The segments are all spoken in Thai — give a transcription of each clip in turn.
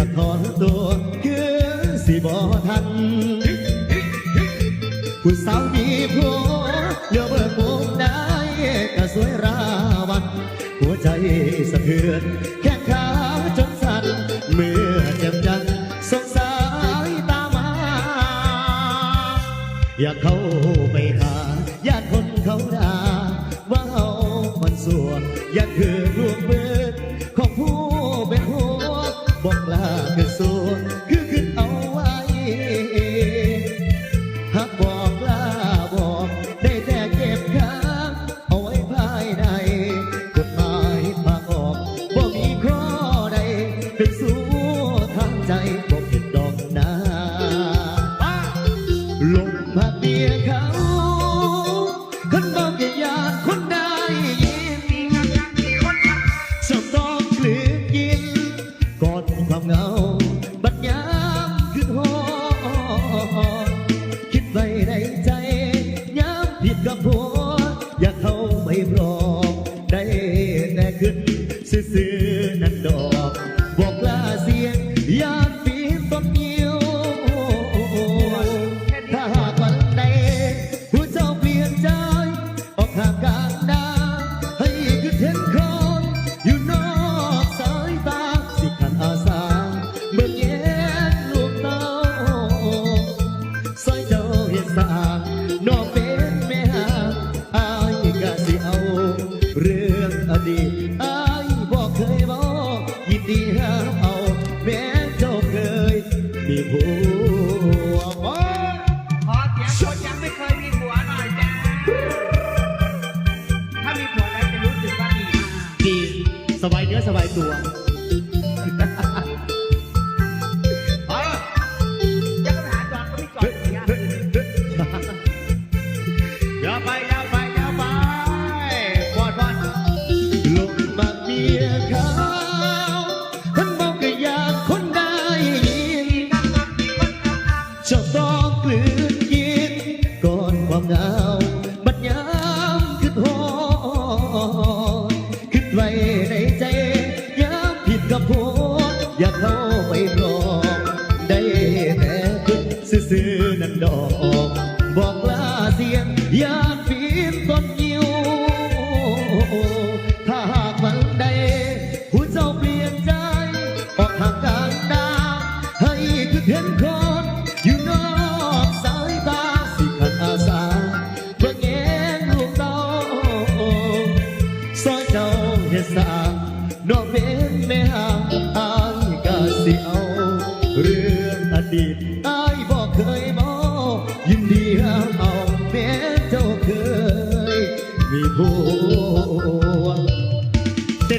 จะขอนตัวคือสิบอทันคุณสาวมีผัวเลือกเบิกวงได้กะสวยราวัน หัวใจสะเทือนแบอกลาเกอสู esquecer. ี สบายเนื้อสบายตัว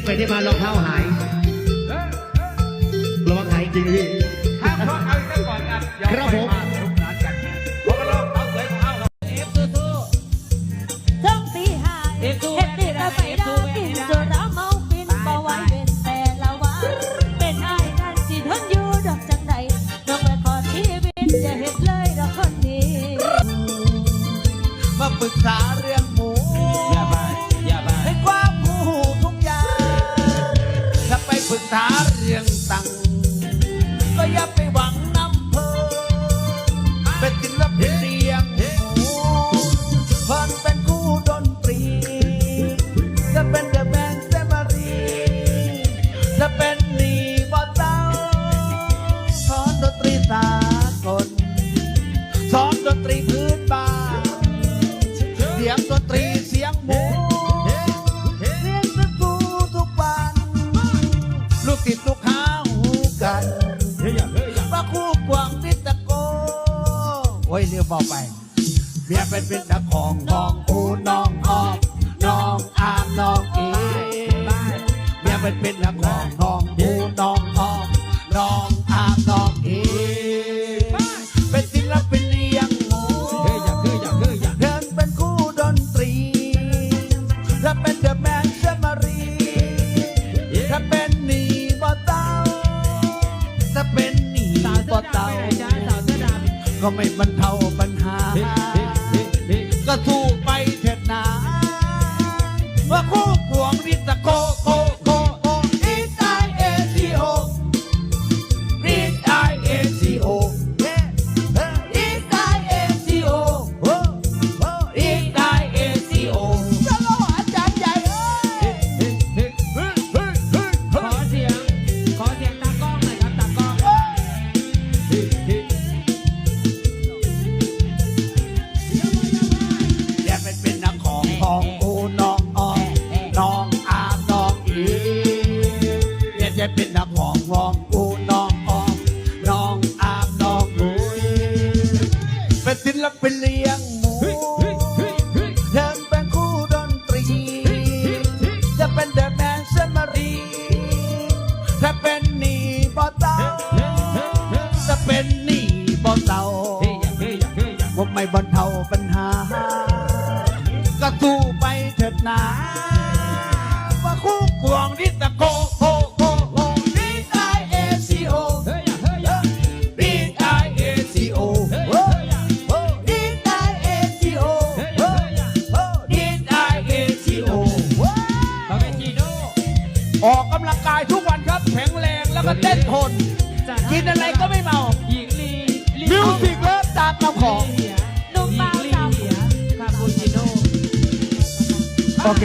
ไปที่บ้านรองเท้าหาย ระวังหายจริงพี่ ไป เมียเป็นเป็นตะของน้องอูน้องออมน้องอามน้องอีเมียเป็นเป็นตะของน้องอูน้องออมน้องอามน้องอีเป็นศิลปินเลียงหูเฮ้ยอยากเฮ้ยเฮ้ยเดินเป็นคู่ดนตรี และเป็นเดอะแมนเชอะมารีถ้าเป็นนีบ่เต้าถ้าเป็นนีบ่เต้า ก็ไม่บรรเทาปัญหา ก็ทุ จะเป็นนักห้องร้อง กกำลังกายทุกวันครับ แข็งแรงแล้วก็เต้นทน กินอะไรก็ไม่เมา หญิงลีมิวสิกเลิฟตามคำขอหนุ่มบ่าวสาว คาปูชิโน่ โอเค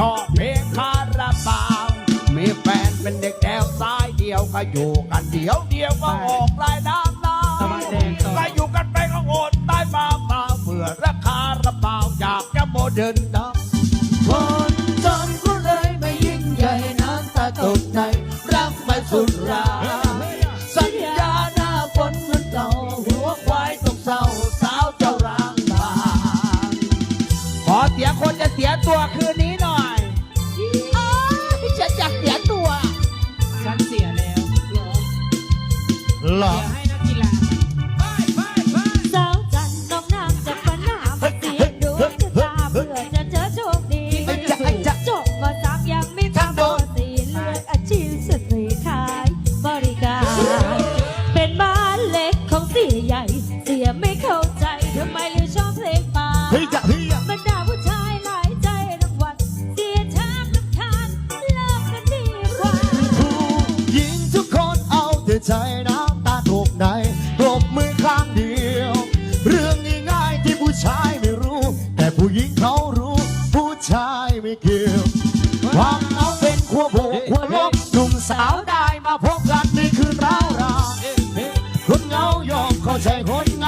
ชอบเพลงคาราบาว มีแฟนเป็นเด็กแถวซ้ายเดียวก็อยู่กันเดียวเดียวก็ออกลายน้ำน้ำตะวันแดงต่อก็อยู่กันไปก็โอดใต้ฟ้าเปล่าเบื่อราคาระเบาอยากจะโมเดิร์นดังคน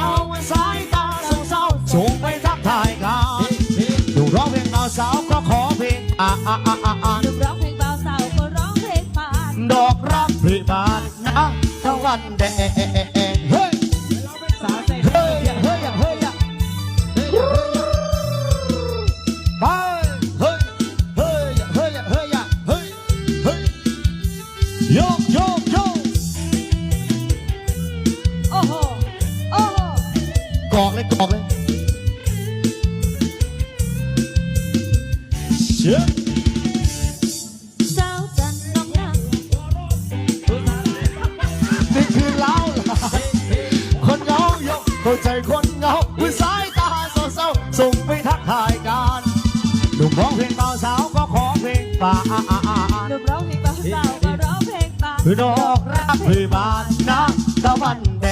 าสายตาเศร้าๆส่งไปทักทายกันดูร้องเพลงเบาสาวก็ขอเพลงอ่าอ่าอ่าอ่าอ่าหนุ่มร้องเพลงเบาสาวก็ร้องเพลงผ่านดอกรักพริบานนะตะวันแดง เข้าใจคนเหงาผู้สายตาเศร้าๆส่งไปทักทายกันหนุ่มร้องเพลงเบาสาวก็ขอเพลงป่าหนุ่มร้องเพลงเบาสาวก็ร้องเพลงผ่านดอกรักพริบานนะตะวันแด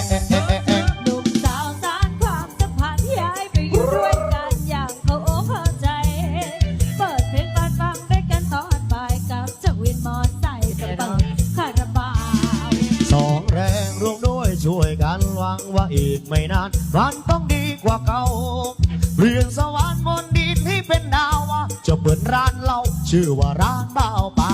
ง ไม่นานมันต้องดีกว่าเก่าเปลี่ยนสวรรค์บนดินที่เป็นดาวจะเปิดร้านเหล้าชื่อว่าร้านเบ้าป่า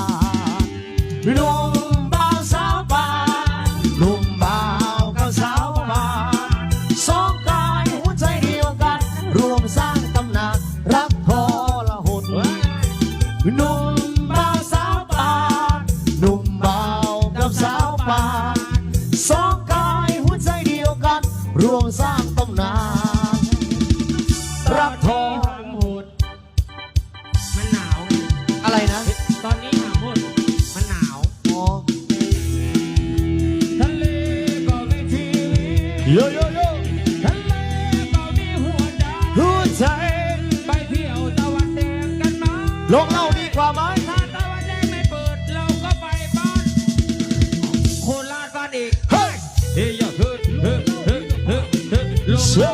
ล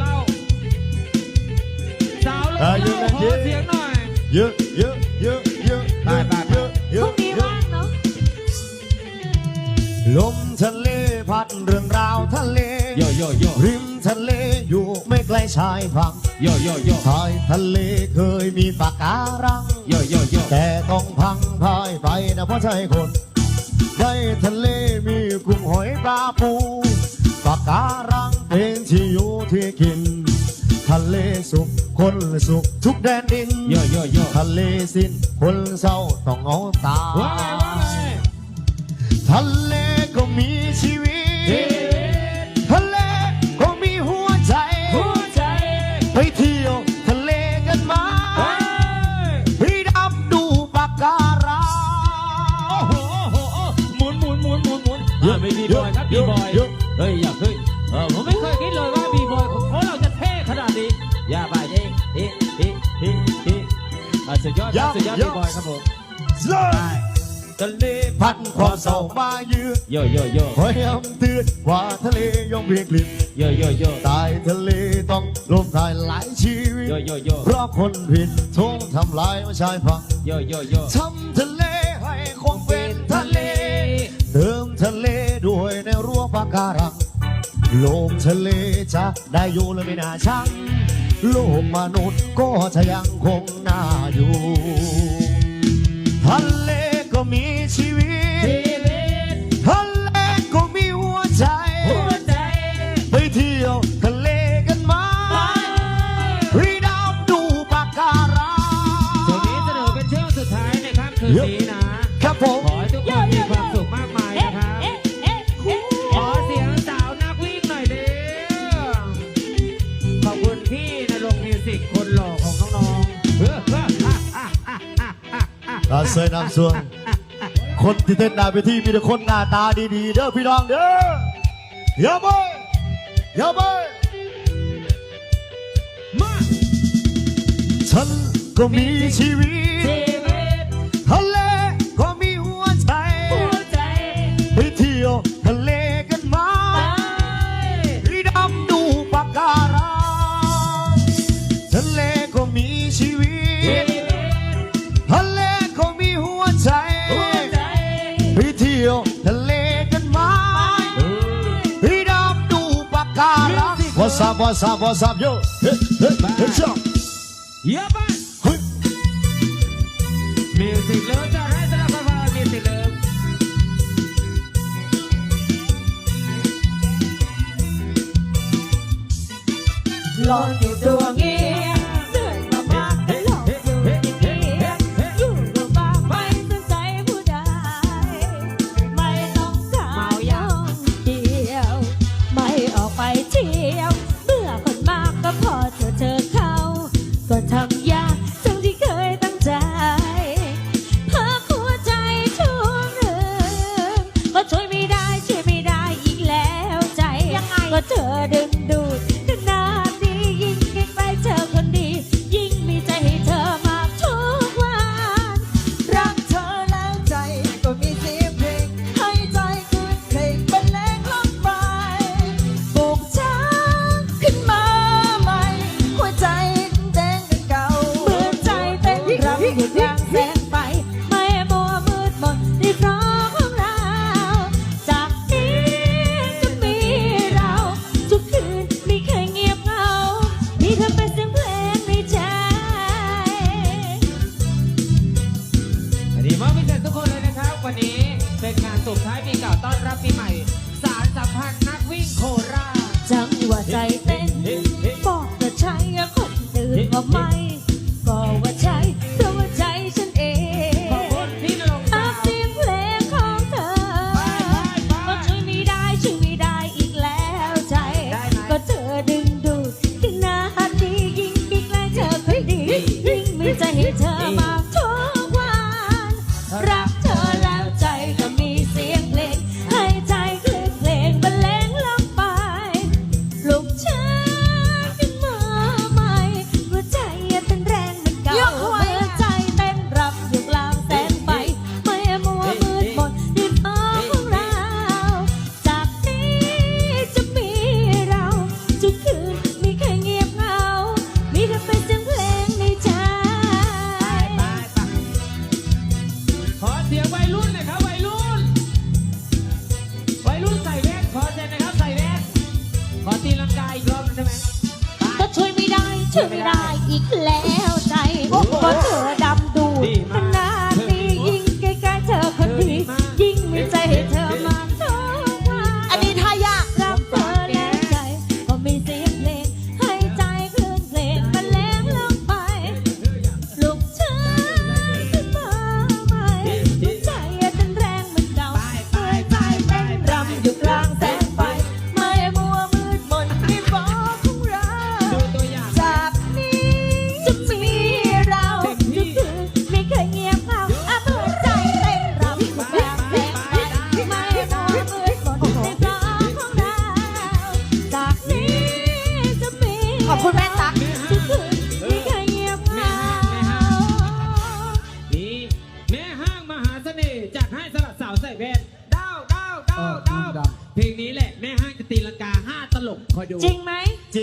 เล่าสาวเล่าเยอยเยอะเยอะเยอะเยอะเยอะเยอะเยอะเยอะลมทะเลพัดเรื่องราวทะเลโยโยโยริมทะเลอยู่ไม่ไกลชายฝั่งโยโยโยชายทะเลเคยมีปะการังโยโยโยแต่ต้องพังพายไปนะเพราะใจคนุขทุกแดนดินยอยอยอทะเลสินคนเศร้าต้องเอาตาทะเลก็มีชีวิต สุดยอดสุดยอดบอยครับผมทะเลพัดพอเสามาเยือโยโยโยอยายามเตือนว่าทะเลย่อมเรียกลิ่นโยโยโยตายทะเลต้องลมตายหลายชีวิตโยโยโยเพราะคนผิดทุ่งทำลายมาชายฝั่งโยโยโยทำทะเลให้คงเป็นทะเล เติมทะเลด้วยในรั้วปะการังลมทะเลจะได้อยู่และไม่น่าชัง โลกมนุษย์ก็จะยังคงน่าอยู่ ทะเลก็มีชีวิต เาเสยน้ำสวง คนที่เต้นหน้าไปที่มีแต่คนหน้าตาดีๆเด้อพี่น้องเด้ออย่าไปอย่าไปมาฉันก็มีชีวิต sekarang What's up, what's up, what's up, yo Hey, hey, hey, yo Ya, Pak Music Love จะให้สนับสนุน Music Love ลองอยู่ดวงนี้ company.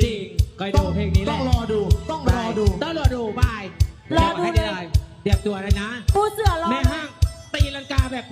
จริงเคยดูเพลงนี้แหต้องรอดู ต้องรอดู ต้องรอดูบายรอดูเลย เดี๋ยวได้เตรีตัวเลยนะ ปูเสือรอแม่ห้างตีลังกาแบบ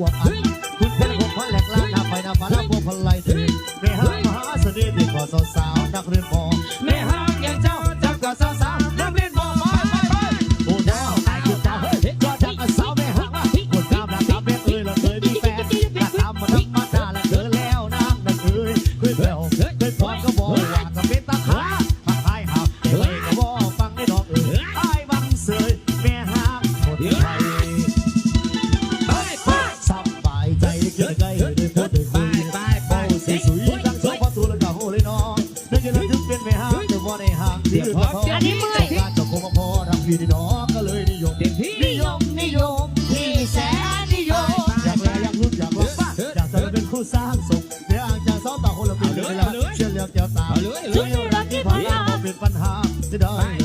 我 ก็เลยนิยมเด็มที่นิยมนิยมที่แสนนิยมอยากแรงอยากรุ่นอยากบอาอยากจะเป็นคู่สร้างสมเดี๋ยวอ่างจะซ้อมต่อคนละป็นเวลาเชื่อเลี้ยงเจ้าสาวช่วยรักที่พอเราเป็นปัญหาจะได้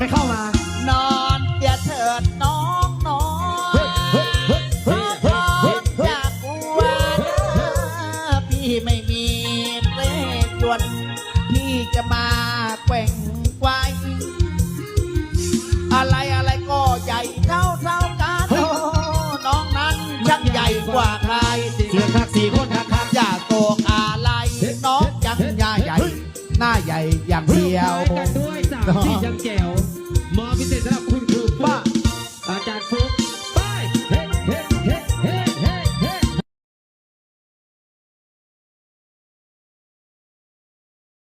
ไม่เข้ามา นอนเสียเถิดนอน